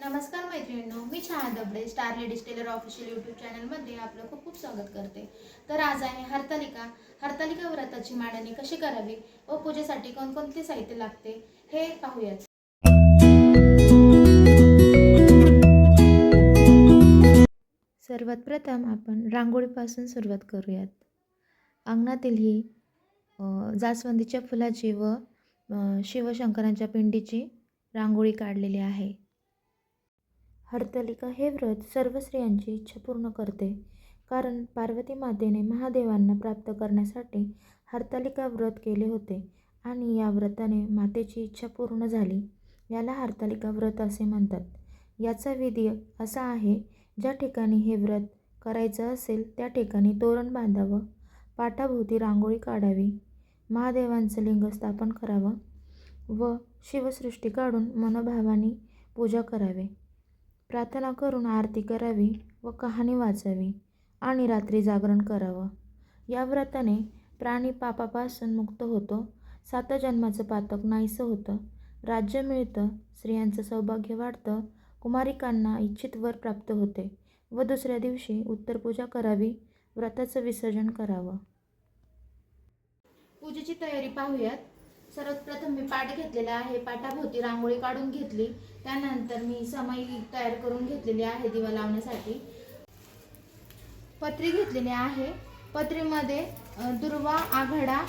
नमस्कार मैत्रिणींनो मी Chhaya Dabade star ladies tailor official YouTube चॅनलमध्ये आपलं खूप खूप स्वागत करते. तर आज आहे हरतालिका. हरतालिका व्रताची मांडणी कशी करावी व पूजेसाठी कोणकोणते साहित्य लागते हे पाहूयात. सर्वात प्रथम आपण रांगोळीपासून सुरुवात करूयात. अंगणातील ही जास्वंदीच्या फुलाची व शिवशंकरांच्या पिंडीची रांगोळी काढलेली आहे. हरतालिका हे व्रत सर्व स्त्रियांची इच्छा पूर्ण करते. कारण पार्वती मातेने महादेवांना प्राप्त करण्यासाठी हरतालिका व्रत केले होते आणि या व्रताने मातेची इच्छा पूर्ण झाली. याला हरतालिका व्रत असे म्हणतात. याचा विधी असा आहे ज्या ठिकाणी हे व्रत करायचं असेल त्या ठिकाणी तोरण बांधावं पाटाभोवती रांगोळी काढावी महादेवांचं लिंग स्थापन करावं व शिवसृष्टी काढून मनोभावाने पूजा करावे. प्रार्थना करून आरती करावी व कहाणी वाचावी आणि रात्री जागरण करावं. या व्रताने प्राणी पापापासून मुक्त होतो. सात जन्माचं पातक नाहीसं होतं. राज्य मिळतं स्त्रियांचं सौभाग्य वाढतं कुमारिकांना इच्छित वर प्राप्त होते व दुसऱ्या दिवशी उत्तरपूजा करावी व्रताचं विसर्जन करावं. पूजेची तयारी पाहूयात. सर्वप्रथम मी पाट घेतलेला आहे. पाटाभोवती रांगोळी काढून घेतली. त्यानंतर मी समई तयार करून घेतलेली आहे दिवा लावण्यासाठी. पत्री घेतलेली आहे. पत्रीमध्ये दुर्वा आघडा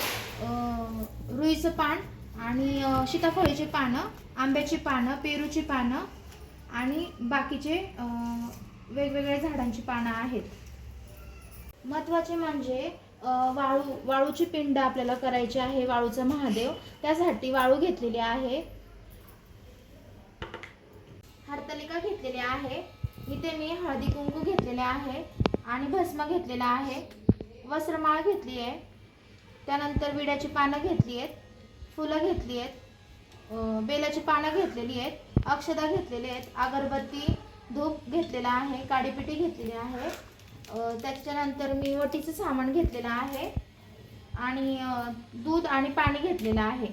रुईचं पान आणि सीताफळीची पानं आंब्याची पानं पेरूची पानं आणि बाकीचे वेगवेगळ्या झाडांची पानं आहेत. महत्त्वाचे म्हणजे वाळू वाळूची पिंड आपल्याला करायची आहे वाळूचा महादेव. त्यासाठी वाळू घेतलेली आहे. हरतलिका घेतलेली आहे. इथे मी हळदी कुंकू घेतलेले आहे आणि भस्म घेतलेला आहे. वस्त्रमाळ घेतली आहे. त्यानंतर विड्याची पानं घेतली आहेत फुलं घेतली आहेत बेलाची पानं घेतलेली आहेत अक्षदा घेतलेली आहेत अगरबत्ती धूप घेतलेला आहे काडीपिटी घेतलेली आहे. त्याच्यानंतर मी वटीचं सामान घेतलेलं आहे. आणि दूध आणि पाणी घेतलेलं आहे.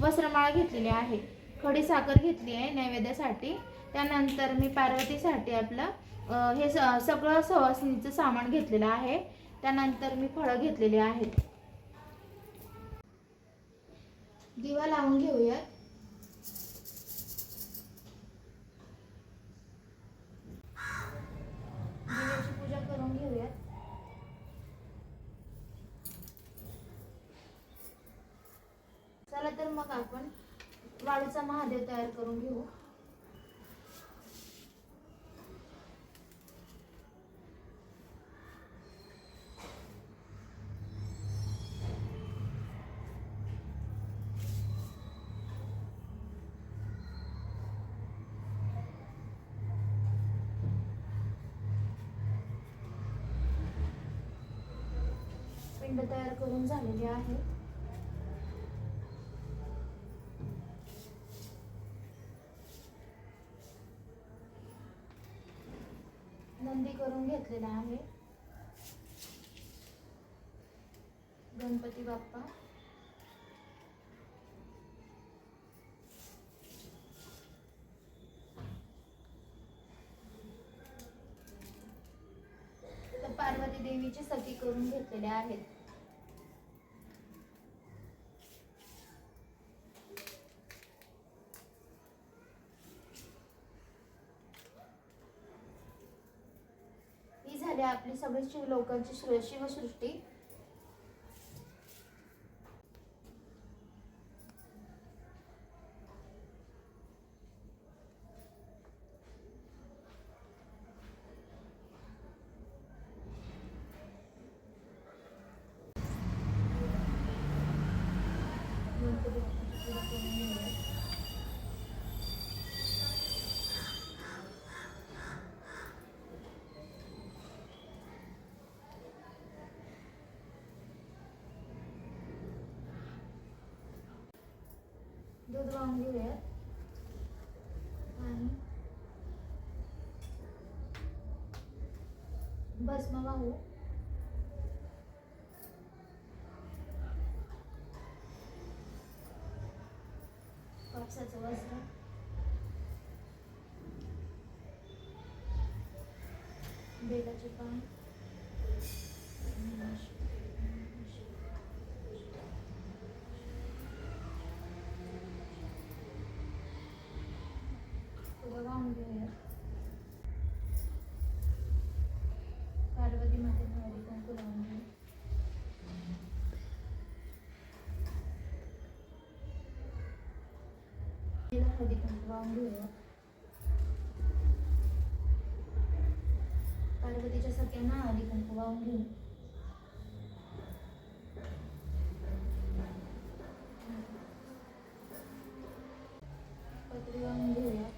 वस्त्रमाळ घेतलेली आहे. खडी साखर घेतली आहे नैवेद्यासाठी. त्यानंतर मी पार्वतीसाठी आपलं हे स- सगळं सवासणीचं सामान घेतलेलं आहे. त्यानंतर मी फळं घेतलेली आहेत. दिवा लावून घेऊयात दिव्याची पूजा करून घेऊयात झाला तर मग आपण वाळूचा महादेव तयार करून घेऊ. पिंड तयार करून झालेली आहे. नंदी करून घेतलेला आहे. गणपती बाप्पा. पार्वती देवीची सती करून घेतलेले आहेत. वगैरे आपली सगळी शिव लोकांची सृ- शिवसृष्टी. दूध वाहून घेऊया आणि भस्म वाहू. कापसाचं वस्त्र. बेलाचे पान. तिला हळदी कुंकू वाहून घेऊया पार्वतीच्या सख्यांना हळदी कुंकू वाहून घेऊ पत्री वाहून घेऊया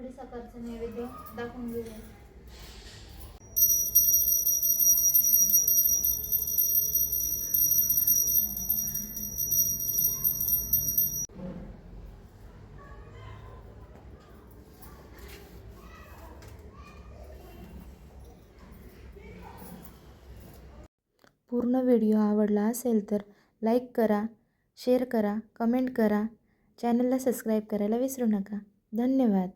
खडीसाखरचं नैवेद्य दाखवून दिले पूर्ण व्हिडिओ आवडला असेल तर लाईक करा शेअर करा कमेंट करा. चॅनलला सबस्क्राईब करायला विसरू नका. धन्यवाद.